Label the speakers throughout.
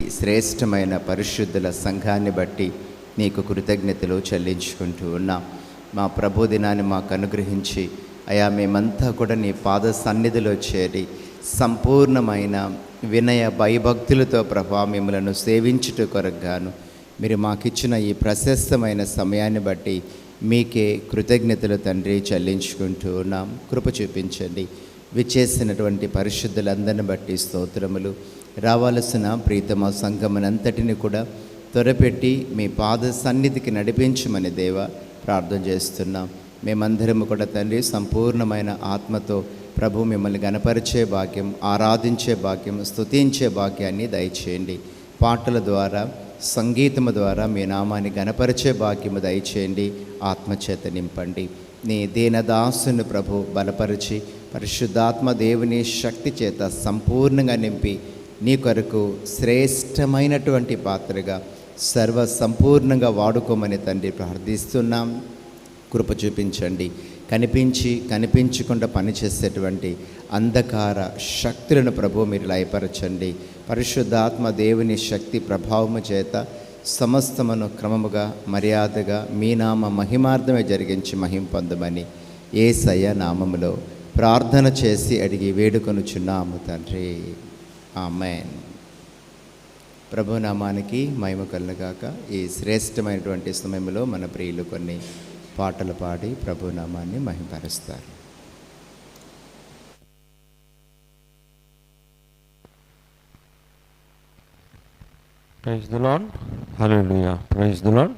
Speaker 1: శ్రేష్టమైన పరిశుద్ధుల సంఘాన్ని బట్టి నీకు కృతజ్ఞతలు చెల్లించుకుంటూ ఉన్నాం. మా ప్రభు దినాన్ని మాకు అనుగ్రహించి అయా మేమంతా కూడా నీ పాద సన్నిధిలో చేరి సంపూర్ణమైన వినయ భయభక్తులతో ప్రభా మిమ్మలను సేవించుట కొరగాను మీరు మాకిచ్చిన ఈ ప్రశస్తమైన సమయాన్ని బట్టి మీకే కృతజ్ఞతలు తండ్రి చెల్లించుకుంటూ ఉన్నాం. కృప చూపించండి. విచ్చేసినటువంటి పరిశుద్ధులందరిని బట్టి స్తోత్రములు. రావాల్సిన ప్రీతమ సంఘమునంతటిని కూడా త్వరపెట్టి మీ పాద సన్నిధికి నడిపించమని దేవ ప్రార్థన చేస్తున్నాం. మేమందరము కూడా తండ్రి సంపూర్ణమైన ఆత్మతో ప్రభు మిమ్మల్ని గనపరిచే భాగ్యం ఆరాధించే భాగ్యం స్తుతించే భాగ్యాన్ని దయచేయండి. పాటల ద్వారా సంగీతము ద్వారా మీ నామాన్ని గనపరిచే భాగ్యము దయచేయండి. ఆత్మచేత నింపండి. నీ దీనదాసుని ప్రభు బలపరిచి పరిశుద్ధాత్మ దేవుని శక్తి చేత సంపూర్ణంగా నింపి నీ కొరకు శ్రేష్టమైనటువంటి పాత్రగా సర్వ సంపూర్ణంగా వాడుకోమని తండ్రి ప్రార్థిస్తున్నాం. కృప చూపించండి. కనిపించి కనిపించకుండా పనిచేసేటువంటి అంధకార శక్తులను ప్రభు మీరు లయపరచండి. పరిశుద్ధాత్మ దేవుని శక్తి ప్రభావము చేత సమస్తమును క్రమముగా మర్యాదగా మీ నామ మహిమార్థమే జరిగించి మహిం పొందమని ఏసయ్య నామములో ప్రార్థన చేసి అడిగి వేడుకొనుచున్నాము తండ్రి. ఆమెన్. ప్రభు నామానికి మహిమ కలుగాక ఈ శ్రేష్టమైనటువంటి సమయంలో మన ప్రియులు కొన్ని పాటలు పాడి ప్రభు నామాన్ని మహిమపరుస్తారు
Speaker 2: ప్రైజ్ దులాన్ హలో ప్రైజ్ దులాన్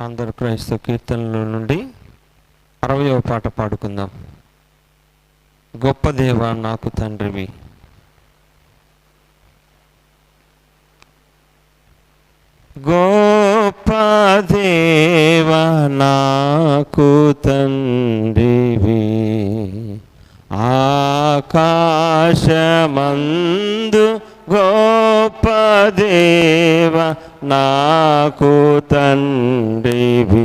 Speaker 2: అందరు క్రైస్తవ కీర్తనల నుండి అరవయవ పాట పాడుకుందాం. గొప్ప దేవ నాకు తండ్రివి. గొప్ప దేవ నాకు తండ్రివి. ఆకాశమందు గొప్ప దేవ నాకు తండ్రివి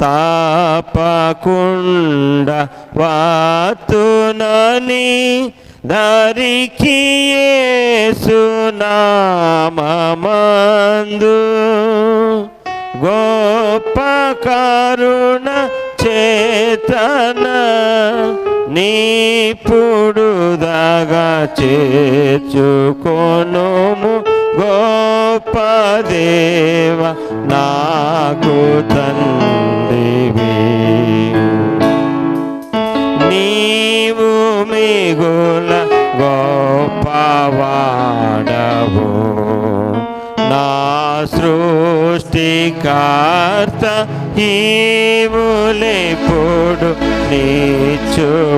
Speaker 2: తాపకుండా వాతునని దరికి సునామందు గొప్ప కరుణ చేతన నీపుడు దగా చేర్చుకొనుము. గొప్ప దేవ నాకు తండ్రివి. నీవు మిగుల గొప్పవాడవు నా సృష్టికర్త ఈవులెప్పుడు నీచువాడవు.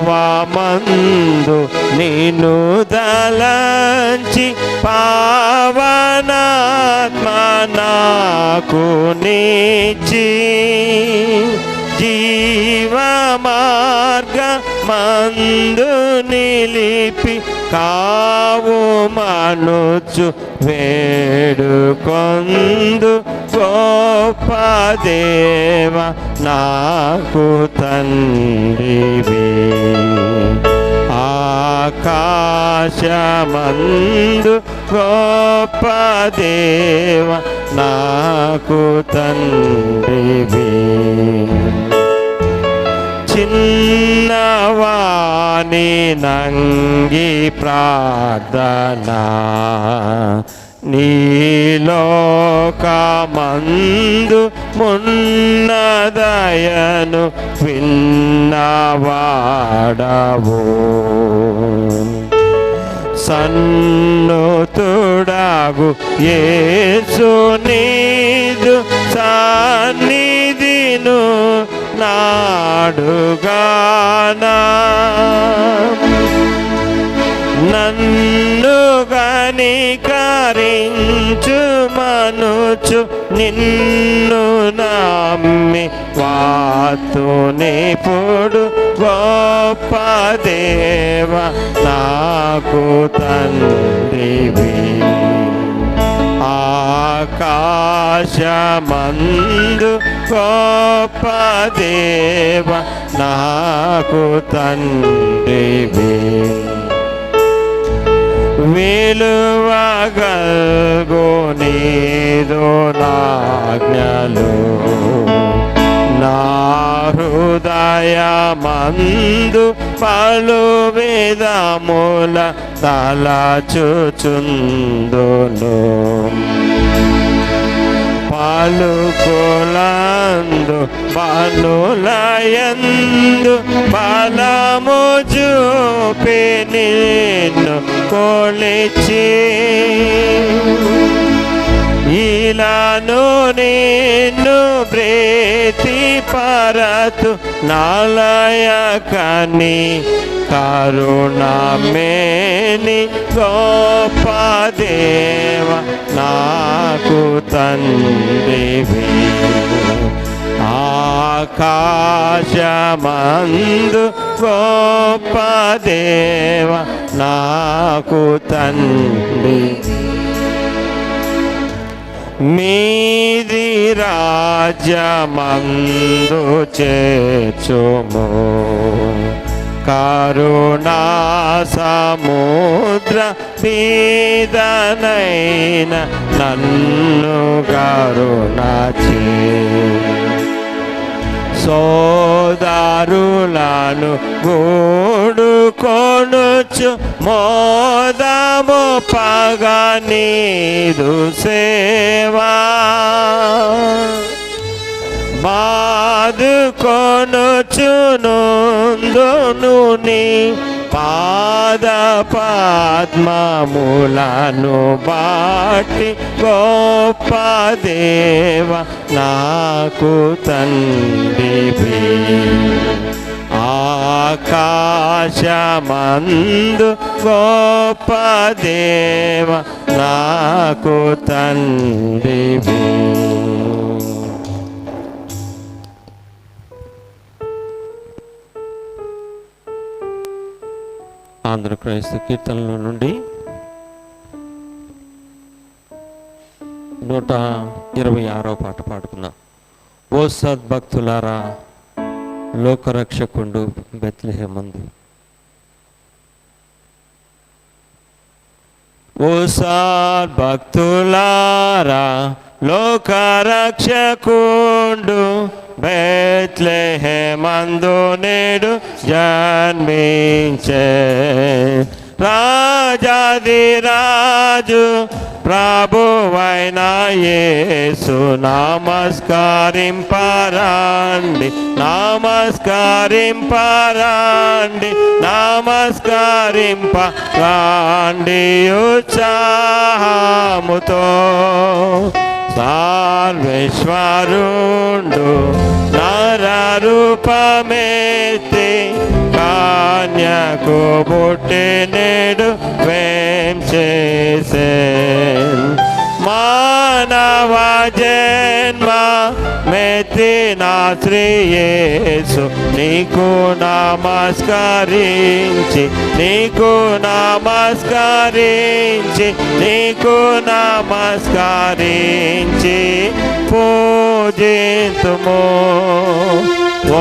Speaker 2: పావమందు నిన్ను దలంచి పావనాత్మ నాకు నిచి జీవ మార్గ మందు నిలిపి కావు మనుచు వేడుకొందు గొప్ప దేవ నాకు తండ్రివి. ఆకాశమందు గొప్ప దేవ నాకు తండ్రివి. చిన్నవాణి నంగి ప్రార్థనా. నీలోకమందు మున్నదయను విన్నవాడవు. సన్నుతుడాగు ఏసు నీదు సన్నిధిను నాడుగానా. నన్ను గనికరించు మనుచు నిన్ను నమ్మి వాతునిపుడు గొప్ప దేవ నాకు తండ్రివి. ఆకాశమందు గొప్ప దేవ నాకు తండ్రివి. పలు వేదముల విధముల తలచుచుందును పాలుకులందు పనులయందు బలము చూపి నిన్ను కొలిచి. ఇలాను నిన్ను ప్రీతి పరతు నాలయకని కరుణమేని గోపదేవ నాకు తండ్రివి. ఆకాశమందు గోపదేవ నాకు తండ్రి. మీది రాజ్యమందు చేచుము కరుణా సముద్ర పీదనైన నన్ను కరుణ చే సోదారులను గూడు కొనుచు మోదము పగనీదు సేవా. కొనుచును నీ పాద పద్మములను బాటి గొప్ప దేవ నాకు తండ్రి. ఆకాశమందు గొప్ప దేవ నాకు తండ్రి. తండ్రివి ఆంధ్రక్రైస్త కీర్తనలో నుండి నూట ఇరవై ఆరో పాట పాడుకున్నాం ఓ సద్భక్తులారా లోకరక్షకుండు బెత్లహేమందు. ఓ సద్భక్తులారా లోకరక్షకుండు బెత్లెహేమందు నేడు జన్మించే రాజాది రాజు ప్రభువైన యేసు నమస్కరింపరండి నమస్కారింప రాండి ఉత్సాహముతో సర్వేశ్వరుండు నరరూపమేతి కన్యకు పుట్టి నేడు వేం చేసే మానవ జన్మ మెత్తిన నీకు నమస్కరించి నీకు నమస్కరించి నీకు నమస్కరించి పూజితుము. ఓ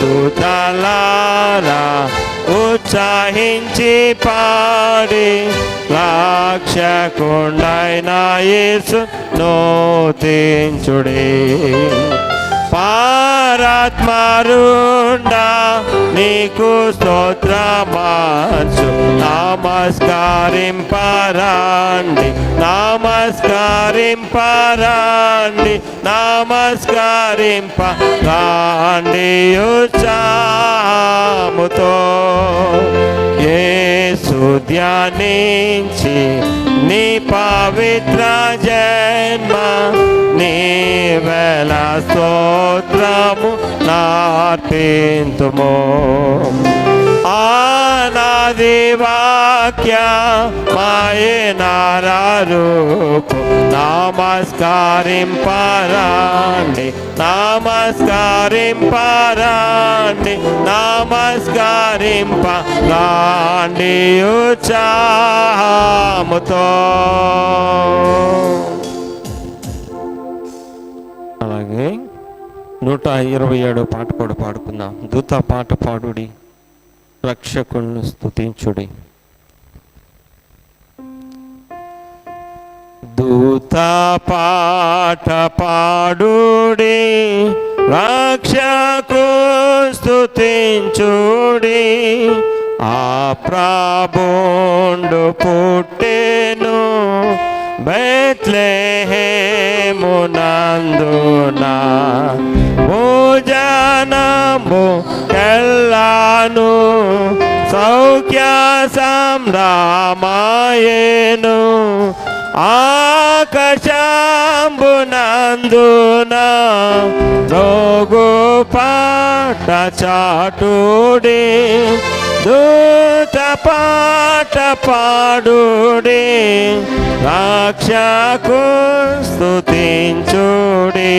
Speaker 2: దూతలారా ఉత్సాహించి పాడి రక్షకుండైన యేసు నోతించుడే. పారాత్మరుండా నీకు స్తోత్రమాచు నమస్కరింపరండి నమస్కరింపరండి నమస్కరింపరండి. ఉత్సాహముతో యేసు ధ్యానించి నీ పవిత్ర జన్మ నీ వేల స్తోత్రము నార్పింతుము ఆనాది వాక్య మాయనారూపు నమస్కరింపరాండి నమస్కరింపరాండి నమస్కరింప రాండి ఉచాముతో అలాగే నూట ఇరవై ఏడు పాట కూడా పాడుకుందాం. దూత పాట పాడుడి రక్షకులను స్థుతించుడి దూత పాట పాడుడి రక్షకు స్థుతించుడి ఆ ప్రాబోండు పుట్టెను మునందునా భోజనము ఎల్లాను సౌఖ్య సంరామాయేను ఆకశాంబునందున రోగు పాట చాటుడే. దూత పాట పాడుడే రక్షకు స్తుతించుడే.